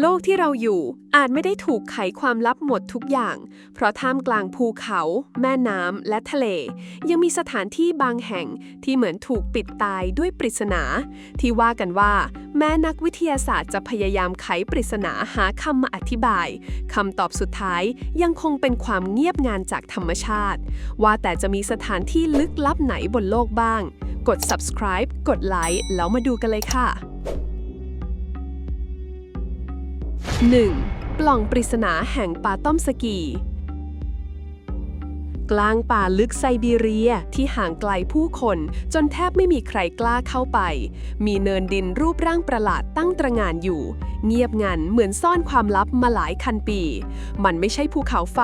โลกที่เราอยู่อาจไม่ได้ถูกไขความลับหมดทุกอย่าง เพราะท่ามกลางภูเขา แม่น้ำและทะเล ยังมีสถานที่บางแห่งที่เหมือนถูกปิดตายด้วยปริศนา ที่ว่ากันว่า แม้นักวิทยาศาสตร์จะพยายามไขปริศนาหาคำมาอธิบายคำตอบสุดท้ายยังคงเป็นความเงียบงานจากธรรมชาติ ว่าแต่จะมีสถานที่ลึกลับไหนบนโลกบ้าง กด subscribe กดไลค์แล้วมาดูกันเลยค่ะ 1. ปล่องปริศนาแห่งปาต้อมสกี กลางป่าลึกไซบีเรียที่ห่างไกลผู้คน จนแทบไม่มีใครกล้าเข้าไป มีเนินดินรูปร่างประหลาดตั้งตระงานอยู่ เงียบงันเหมือนซ่อนความลับมาหลายคันปี มันไม่ใช่ภูเขาไฟ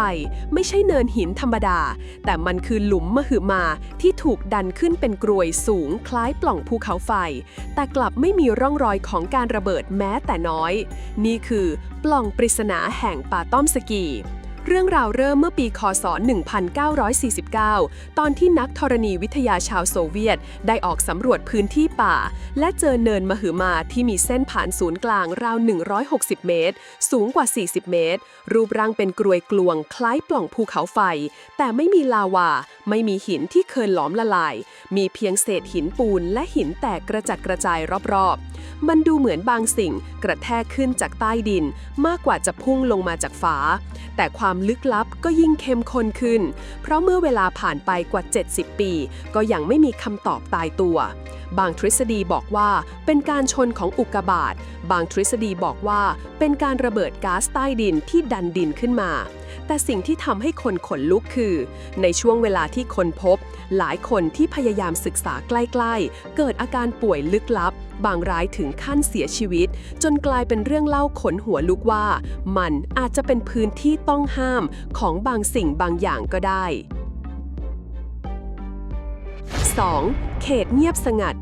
ไม่ใช่เนินหินธรรมดา แต่มันคือหลุมมหึมาที่ถูกดันขึ้นเป็นกรวยสูงคล้ายปล่องภูเขาไฟ แต่กลับไม่มีร่องรอยของการระเบิดแม้แต่น้อย นี่คือปล่องปริศนาแห่งป่าต้อมสกี เรื่องราวเริ่มเมื่อปีคศ 1949 ตอนที่นักธรณีวิทยาชาวโซเวียต ได้ออกสำรวจพื้นที่ป่า และเจอเนินมหึมาที่มีเส้นผ่านศูนย์กลางราว 160 เมตร สูงกว่า 40 เมตร รูปร่างเป็นกรวยกลวง คล้ายปล่องภูเขาไฟ แต่ไม่มีลาวา ไม่มีหินที่เคยหลอมละลาย มีเพียงเศษหินปูนและหินแตกกระจัดกระจายรอบๆ มันดูเหมือนบางสิ่งกระแทกขึ้นจากใต้ดิน มากกว่าจะพุ่งลงมาจากฟ้าแต่ความลึกลับก็ยิ่งเข้มข้นขึ้น เพราะเมื่อเวลาผ่านไปกว่า 70 ปี ก็ยังไม่มีคำตอบตายตัว บางทฤษฎีบอกว่าเป็นการชนของอุกกาบาต บางทฤษฎีบอกว่าเป็นการระเบิดก๊าซใต้ดินที่ดันดินขึ้นมา แต่สิ่งที่ทำให้คนขนลุกคือ ในช่วงเวลาที่คนพบ หลายคนที่พยายามศึกษาใกล้ ๆ เกิดอาการป่วยลึกลับ บางรายถึงขั้นเสียชีวิต จนกลายเป็นเรื่องเล่าขนหัวลุกว่า มันอาจจะเป็นพื้นที่ต้องห้ามของบางสิ่งบางอย่างก็ได้ 2. เขตเงียบสงัด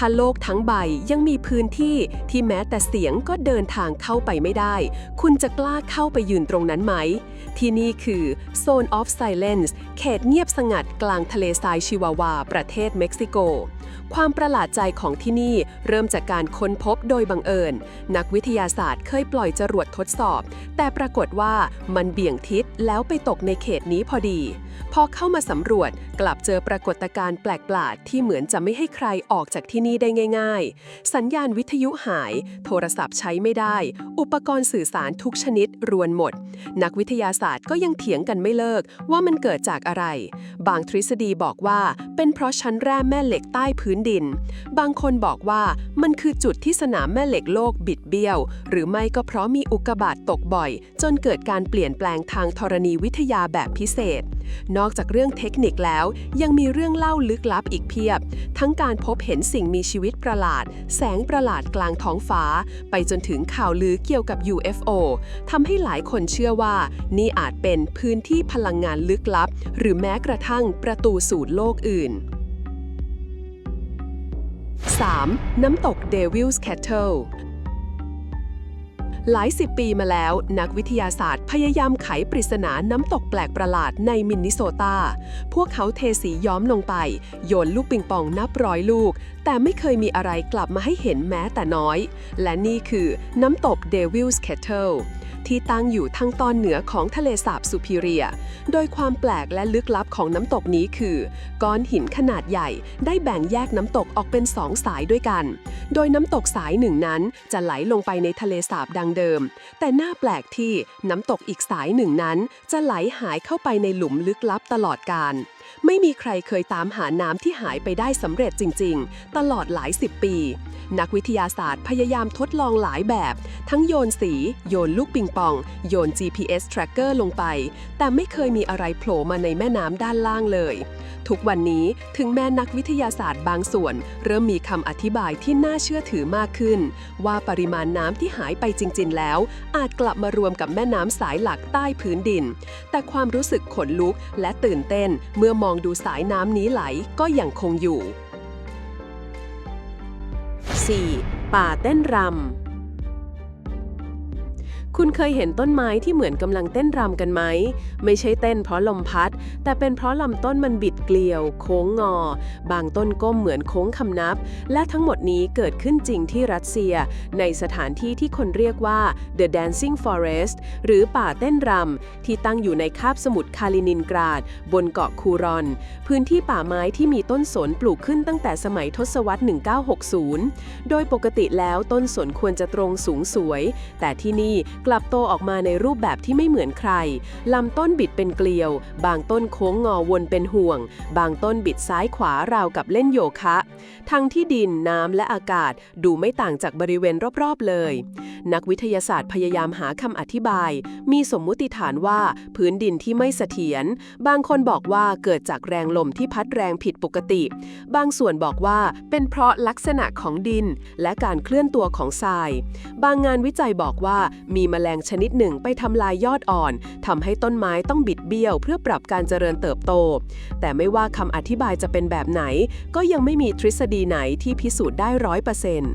ถ้าโลกทั้งใบยังมีพื้นที่ที่แม้แต่เสียงก็เดินทางเข้าไปไม่ได้ คุณจะกล้าเข้าไปยืนตรงนั้นไหม ที่นี่คือ Zone of Silence เขตเงียบสงัดกลางทะเลทรายชิวาวา ประเทศเม็กซิโก ความประหลาดใจของที่นี่เริ่มจากการค้นพบโดยบังเอิญ นักวิทยาศาสตร์เคยปล่อยจรวดทดสอบ แต่ปรากฏว่ามันเบี่ยงทิศแล้วไปตกในเขตนี้พอดี พอเข้ามาสำรวจกลับเจอปรากฏการณ์แปลกประหลาดที่เหมือนจะไม่ให้ใครออกจากที่นี่ได้ง่าย ๆ สัญญาณวิทยุหาย โทรศัพท์ใช้ไม่ได้ อุปกรณ์สื่อสารทุกชนิดรวนหมด นักวิทยาศาสตร์ก็ยังเถียงกันไม่เลิกว่ามันเกิดจากอะไร บางทฤษฎีบอกว่าเป็นเพราะชั้นแร่แม่เหล็กใต้พื้นดิน บางคนบอกว่ามันคือจุดที่สนามแม่เหล็กโลกบิดเบี้ยว หรือไม่ก็เพราะมีอุกกาบาตตกบ่อย จนเกิดการเปลี่ยนแปลงทางธรณีวิทยาแบบพิเศษ นอกจากเรื่องเทคนิคแล้ว ยังมีเรื่องเล่าลึกลับอีกเพียบ ทั้งการพบเห็นสิ่งมีชีวิตประหลาด แสงประหลาดกลางท้องฟ้า ไปจนถึงข่าวลือเกี่ยวกับ UFO ทำให้หลายคนเชื่อว่า นี่อาจเป็นพื้นที่พลังงานลึกลับ หรือแม้กระทั่งประตูสู่โลกอื่น 3. น้ำตก Devil's Cattle หลายสิบปีมาแล้ว นักวิทยาศาสตร์พยายามไขปริศนาน้ำตกแปลกประหลาดในมินนิโซตา พวกเขาเทสีย้อมลงไป โยนลูกปิงปองนับร้อยลูก แต่ไม่เคยมีอะไรกลับมาให้เห็นแม้แต่น้อย และนี่คือน้ำตก Devil's Kettle ที่ตั้งอยู่ทางตอนเหนือของทะเลสาบซูพิเรีย โดยความแปลกและลึกลับของน้ำตกนี้คือ ก้อนหินขนาดใหญ่ได้แบ่งแยกน้ำตกออกเป็นสองสายด้วยกัน โดยน้ำตกสายหนึ่งนั้นจะไหลลงไปในทะเลสาบดังเดิม แต่น่าแปลกที่น้ำตกอีกสายหนึ่งนั้น จะไหลหายเข้าไปในหลุมลึกลับตลอดการ ไม่มีใครเคยตามหาน้ำที่หายไปได้สำเร็จจริง ๆ ตลอดหลายสิบปี นักวิทยาศาสตร์พยายามทดลองหลายแบบ ทั้งโยนสี โยนลูกปิงปอง โยน GPS tracker ลงไป แต่ไม่เคยมีอะไรโผล่มาในแม่น้ำด้านล่างเลย ทุกวันนี้ถึงแม้นักวิทยาศาสตร์บางส่วน เริ่มมีคำอธิบายที่น่าเชื่อถือมากขึ้น ว่าปริมาณน้ำที่หายไปจริง ๆ แล้ว อาจกลับมารวมกับแม่น้ำสายหลักใต้พื้นดิน แต่ความรู้สึกขนลุกและตื่นเต้นเมื่อมองดูสายน้ำนี้ไหลก็ยังคงอยู่ 4. ป่าเต้นรำ คุณเคยเห็นต้นไม้ที่เหมือนกำลังเต้นรำกันไหม ไม่ใช่เต้นเพราะลมพัด แต่เป็นเพราะลำต้นมันบิดเกลียว โค้งงอ บางต้นก้มเหมือนโค้งคำนับ และทั้งหมดนี้เกิดขึ้นจริงที่รัสเซีย ในสถานที่ที่คนเรียกว่า The Dancing Forest หรือป่าเต้นรำที่ตั้งอยู่ในคาบสมุทรคาลินินกราด บนเกาะคูรอน พื้นที่ป่าไม้ที่มีต้นสนปลูกขึ้นตั้งแต่สมัยทศวรรษ 1960 โดยปกติแล้วต้นสนควรจะตรงสูงสวย แต่ที่นี่กลับโตออกมาในรูปแบบที่ไม่เหมือนใคร ลำต้นบิดเป็นเกลียว บางต้นโค้งงอวนเป็นห่วง บางต้นบิดซ้ายขวาราวกับเล่นโยคะ ทั้งที่ดินน้ำและอากาศดูไม่ต่างจากบริเวณรอบๆเลย นักวิทยาศาสตร์พยายามหาคำอธิบาย มีสมมุติฐานว่าพื้นดินที่ไม่เสถียร บางคนบอกว่าเกิดจากแรงลมที่พัดแรงผิดปกติ บางส่วนบอกว่าเป็นเพราะลักษณะของดิน และการเคลื่อนตัวของทราย บางงานวิจัยบอกว่ามีแมลงชนิดหนึ่งไปทำลายยอดอ่อนทำให้ต้นไม้ต้องบิดเบี้ยว เพื่อปรับการเจริญเติบโต แต่ไม่ว่าคำอธิบายจะเป็นแบบไหน ก็ยังไม่มีทฤษฎีไหนที่พิสูจน์ได้ร้อยเปอร์เซ็นต์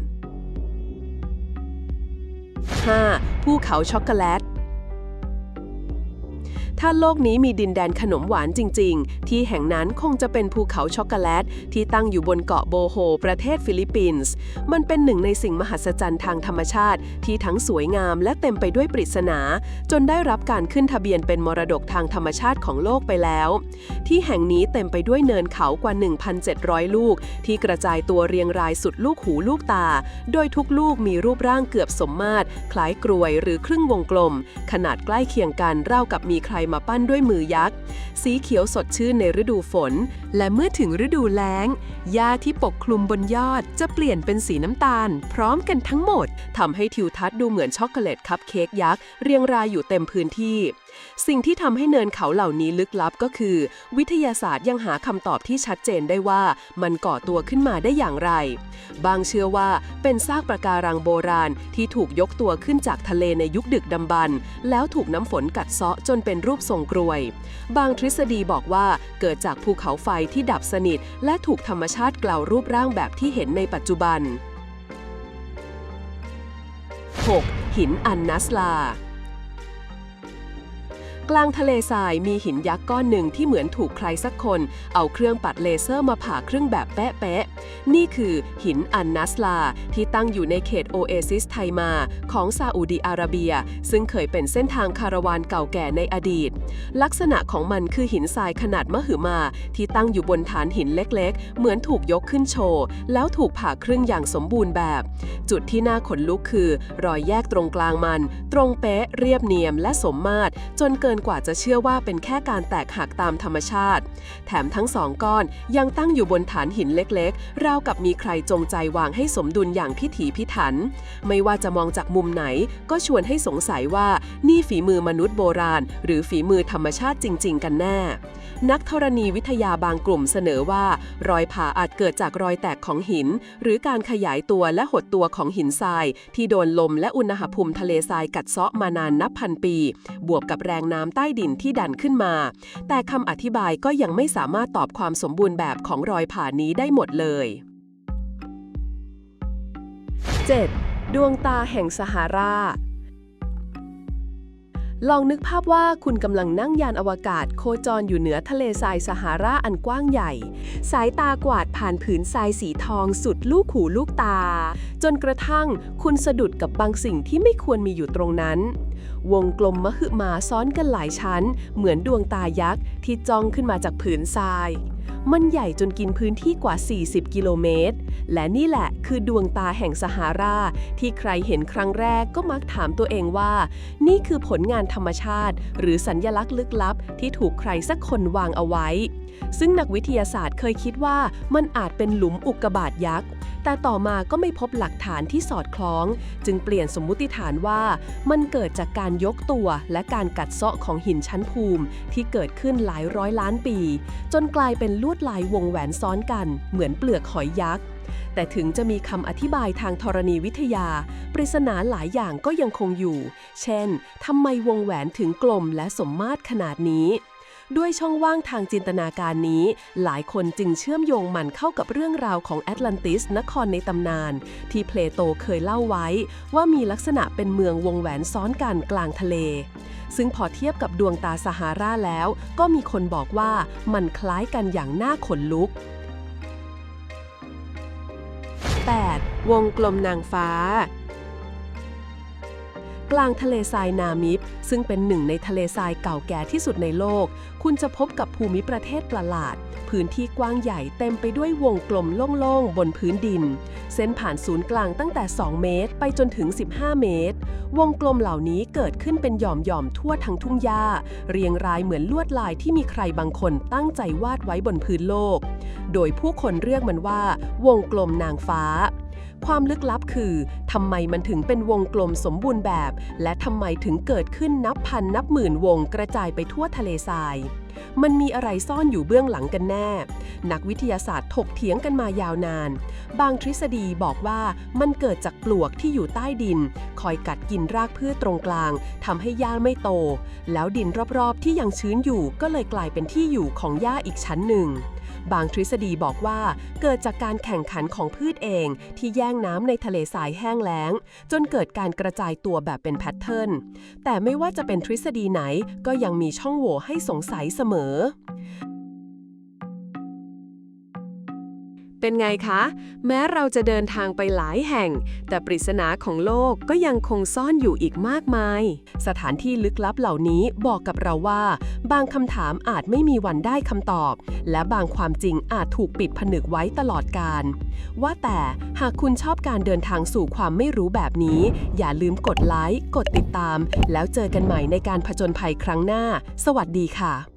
5. ภูเขาช็อกโกแลต ถ้าโลกนี้มีดินแดนขนมหวานจริง ๆ ที่แห่งนั้นคงจะเป็นภูเขาช็อกโกแลต ที่ตั้งอยู่บนเกาะโบโฮ ประเทศฟิลิปปินส์ มันเป็นหนึ่งในสิ่งมหัศจรรย์ทางธรรมชาติ ที่ทั้งสวยงามและเต็มไปด้วยปริศนา จนได้รับการขึ้นทะเบียนเป็นมรดกทางธรรมชาติของโลกไปแล้ว ที่แห่งนี้เต็มไปด้วยเนินเขากว่า 1,700 ลูก ที่กระจายตัวเรียงรายสุดลูกหูลูกตา โดยทุกลูกมีรูปร่างเกือบสมมาตรคล้ายกรวยหรือครึ่งวงกลม ขนาดใกล้เคียงกันราวกับมีใครมาปั้นด้วยมือยักษ์ สีเขียวสดชื่นในฤดูฝน และเมื่อถึงฤดูแล้ง หญ้าที่ปกคลุมบนยอดจะเปลี่ยนเป็นสีน้ำตาล พร้อมกันทั้งหมดทำให้ทิวทัศน์ดูเหมือนช็อกโกแลตคัพเค้กยักษ์เรียงรายอยู่เต็มพื้นที่ สิ่งที่ทำให้เนินเขาเหล่านี้ลึกลับก็คือ วิทยาศาสตร์ยังหาคำตอบที่ชัดเจนได้ว่ามันก่อตัวขึ้นมาได้อย่างไร บางเชื่อว่าเป็นซากปะการังโบราณที่ถูกยกตัวขึ้นจากทะเลในยุคดึกดำบรรพ์แล้วถูกน้ำฝนกัดเซาะจนเป็นรูปทรงกรวย บางทฤษฎีบอกว่าเกิดจากภูเขาไฟที่ดับสนิท และถูกธรรมชาติกล่าวรูปร่างแบบที่เห็นในปัจจุบัน 6. หินอันนัสลา กลางทะเลทรายมีหินยักษ์ก้อนหนึ่งที่เหมือนถูกใครสักคน เอาเครื่องปัดเลเซอร์มาผ่าครึ่งแบบแป๊ะๆ นี่คือหินอันนัสลา ที่ตั้งอยู่ในเขตโอเอซิสไทมา ของซาอุดีอาระเบีย ซึ่งเคยเป็นเส้นทางคาราวานเก่าแก่ในอดีต ลักษณะของมันคือหินทรายขนาดมหึมา ที่ตั้งอยู่บนฐานหินเล็กๆ เหมือนถูกยกขึ้นโชว์ แล้วถูกผ่าครึ่งอย่างสมบูรณ์แบบ จุดที่น่าขนลุกคือ รอยแยกตรงกลางมัน ตรงเป๊ะเรียบเนียมและสมมาตรจนเกินกว่าจะเชื่อว่าเป็นแค่การแตกหักตามธรรมชาติ แถมทั้งสองก้อนยังตั้งอยู่บนฐานหินเล็กๆ ราวกับมีใครจงใจวางให้สมดุลอย่างพิถีพิถัน ไม่ว่าจะมองจากมุมไหน ก็ชวนให้สงสัยว่านี่ฝีมือมนุษย์โบราณ หรือฝีมือธรรมชาติจริง ๆ กันแน่ นักธรณีวิทยาบางกลุ่มเสนอว่า รอยผ่าอาจเกิดจากรอยแตกของหิน หรือการขยายตัวและหดตัวของหินทราย ที่โดนลมและอุณหภูมิทะเลทรายกัดเซาะมานานนับพันปี บวกกับแรงน้ำใต้ดินที่ดันขึ้นมา แต่คำอธิบายก็ยังไม่สามารถตอบความสมบูรณ์แบบของรอยผ่านี้ได้หมดเลย 7. ดวงตาแห่งสหารา ลองนึกภาพว่าคุณกำลังนั่งยานอวกาศ โคจรอยู่เหนือทะเลทรายสหาราอันกว้างใหญ่ สายตากวาดผ่านผืนทรายสีทองสุดลูกหูลูกตา จนกระทั่งคุณสะดุดกับบางสิ่งที่ไม่ควรมีอยู่ตรงนั้น วงกลมมหึมาซ้อนกันหลายชั้น เหมือนดวงตายักษ์ที่จ้องขึ้นมาจากผืนทราย มันใหญ่จนกินพื้นที่กว่า 40 กิโลเมตร และนี่แหละคือดวงตาแห่งสหารา ที่ใครเห็นครั้งแรกก็มักถามตัวเองว่า นี่คือผลงานธรรมชาติ หรือสัญญลักษณ์ลึกลับ ที่ถูกใครสักคนวางเอาไว้ ซึ่งนักวิทยาศาสตร์เคยคิดว่ามันอาจเป็นหลุมอุกกาบาตยักษ์แต่ต่อมาก็ไม่พบหลักฐานที่สอดคล้อง จึงเปลี่ยนสมมุติฐานว่า มันเกิดจากการยกตัวและการกัดเซาะของหินชั้นภูมิ ที่เกิดขึ้นหลายร้อยล้านปี จนกลายเป็นลวดลายวงแหวนซ้อนกัน เหมือนเปลือกหอยยักษ์ แต่ถึงจะมีคำอธิบายทางธรณีวิทยา ปริศนาหลายอย่างก็ยังคงอยู่ เช่น ทำไมวงแหวนถึงกลมและสมมาตรขนาดนี้ ด้วยช่องว่างทางจินตนาการนี้ หลายคนจึงเชื่อมโยงมันเข้ากับเรื่องราวของแอตแลนติสนครในตำนาน ที่เพลโตเคยเล่าไว้ ว่ามีลักษณะเป็นเมืองวงแหวนซ้อนกันกลางทะเลซึ่งพอเทียบกับดวงตาซาฮาราแล้ว ก็มีคนบอกว่ามันคล้ายกันอย่างน่าขนลุก 8. วงกลมนางฟ้า กลางทะเลทรายนามิบ ซึ่งเป็นหนึ่งในทะเลทรายเก่าแก่ที่สุดในโลก คุณจะพบกับภูมิประเทศประหลาด พื้นที่กว้างใหญ่เต็มไปด้วยวงกลมโล่งๆ บนพื้นดิน เส้นผ่านศูนย์กลางตั้งแต่ 2 เมตร ไปจนถึง 15 เมตร วงกลมเหล่านี้เกิดขึ้นเป็นหย่อมๆทั่วทั้งทุ่งหญ้า เรียงรายเหมือนลวดลายที่มีใครบางคนตั้งใจวาดไว้บนพื้นโลก โดยผู้คนเรียกมันว่า วงกลมนางฟ้า ความลึกลับคือทำไมมันถึงเป็นวงกลมสมบูรณ์แบบ และทำไมถึงเกิดขึ้นนับพันนับหมื่นวงกระจายไปทั่วทะเลทราย มันมีอะไรซ่อนอยู่เบื้องหลังกันแน่ นักวิทยาศาสตร์ถกเถียงกันมายาวนาน บางทฤษฎีบอกว่ามันเกิดจากปลวกที่อยู่ใต้ดิน คอยกัดกินรากพืชตรงกลางทำให้หญ้าไม่โต แล้วดินรอบๆที่ยังชื้นอยู่ก็เลยกลายเป็นที่อยู่ของหญ้าอีกชั้นหนึ่ง บางทฤษฎีบอกว่าเกิดจากการแข่งขันของพืชเองที่แย่งน้ำในทะเลทรายแห้งแล้ง จนเกิดการกระจายตัวแบบเป็นแพทเทิร์น แต่ไม่ว่าจะเป็นทฤษฎีไหนก็ยังมีช่องโหว่ให้สงสัยเสมอ เป็นไงคะ แม้เราจะเดินทางไปหลายแห่ง แต่ปริศนาของโลกก็ยังคงซ่อนอยู่อีกมากมาย สถานที่ลึกลับเหล่านี้บอกกับเราว่า บางคำถามอาจไม่มีวันได้คำตอบ และบางความจริงอาจถูกปิดผนึกไว้ตลอดกาลว่าแต่หากคุณชอบการเดินทางสู่ความไม่รู้แบบนี้ อย่าลืมกดไลค์กดติดตาม แล้วเจอกันใหม่ในการผจญภัยครั้งหน้า สวัสดีค่ะ